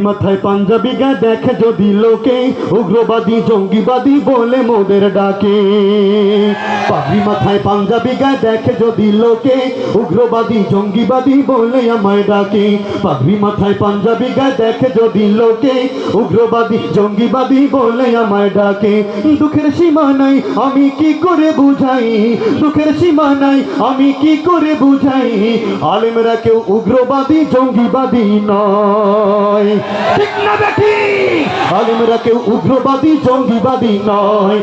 মাথায় পাঞ্জাবি গা দেখে যদি লোকে, উগ্রবাদী, জঙ্গিবাদী বলে মোদের ডাকে। পাগড়ি মাথায় পাঞ্জাবি গা দেখে যদি লোকে, উগ্রবাদী, জঙ্গিবাদী বলে আমায় ডাকে। পাগড়ি মাথায় পাঞ্জাবি গা দেখে যদি লোকে, উগ্রবাদী, জঙ্গিবাদী বলে আমায় ডাকে। দুঃখের সীমা নাই, আমি কি করে বুঝাই? দুঃখের সীমা নাই, আমি কি করে বুঝাই? আলেমরা কেউ উগ্রবাদী, জঙ্গিবাদী নয়। উগ্রবাদী, জঙ্গিবাদী নয়।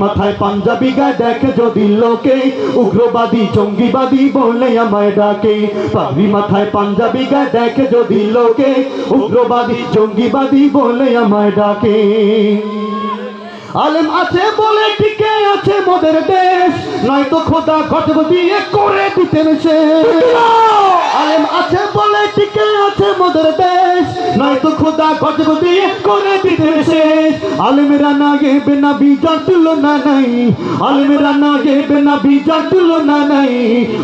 মাথায় পাঞ্জাবি গায়ে দেখে যদি লোকে উগ্রবাদী, জঙ্গিবাদী বলে আমায় ডাকে। মাথায় পাঞ্জাবি গায়ে দেখে যদি লোকে উগ্রবাদী, জঙ্গিবাদী বলে আমায় ডাকে। আলেম আছে বলে টিকে আছে মোদের দেশ। খোদা গজব দিয়ে করে দিতেন সে। আলেম আছে বলে টিকে আছে মোদের দেশ। খোদা গজব দিয়ে করে দিতেন সে। আলেমেরা না গেবে না বিজার তুলনা নাই। আলেমেরা না গেবে না বিজার তুলনা নাই।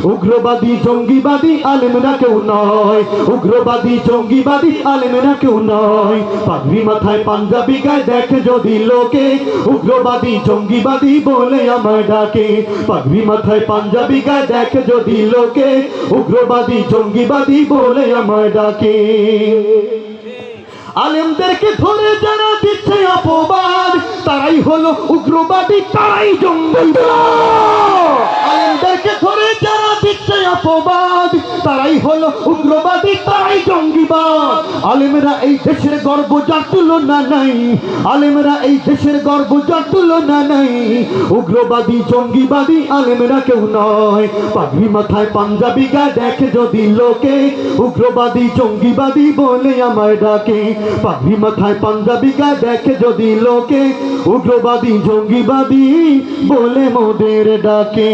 উগ্রবাদী, জঙ্গিবাদী আলেমরা কেউ নয়। উগ্রবাদী, জঙ্গিবাদী আলেমরা কেউ নয়। পাগড়ি মাথায় পাঞ্জাবি গায়ে দেখে যদি লোকে উগ্রবাদী, জঙ্গিবাদী বলে আমায় ডাকে। পাগড়ি মাথায় পাঞ্জাবি গায়ে দেখে যদি লোকে উগ্রবাদী, জঙ্গিবাদী বলে আমায় ডাকে। আলেমদেরকে ধরে যারা দিচ্ছে অপবাদ, তারাই হলো উগ্রবাদী, তারাই জঙ্গল। আলেমদেরকে ধরে যারা দিচ্ছে অপবাদ হলো উগ্রবাদী তারাই জঙ্গিবাদ। আলেমরা এই দেশের গর্ব যার তুলনা নাই? আলেমরা এই দেশের গর্ব যার তুলনা নাই? উগ্রবাদী, জঙ্গিবাদী আলেমরা কেউ নয়। পাগড়ি মাথায় পাঞ্জাবি গা দেখে যদি লোকে। উগ্রবাদী, জঙ্গিবাদী বলে আমায় ডাকে। পাগড়ি মাথায় পাঞ্জাবি গা দেখে যদি লোকে। উগ্রবাদী, জঙ্গিবাদী বলে মোদের ডাকে।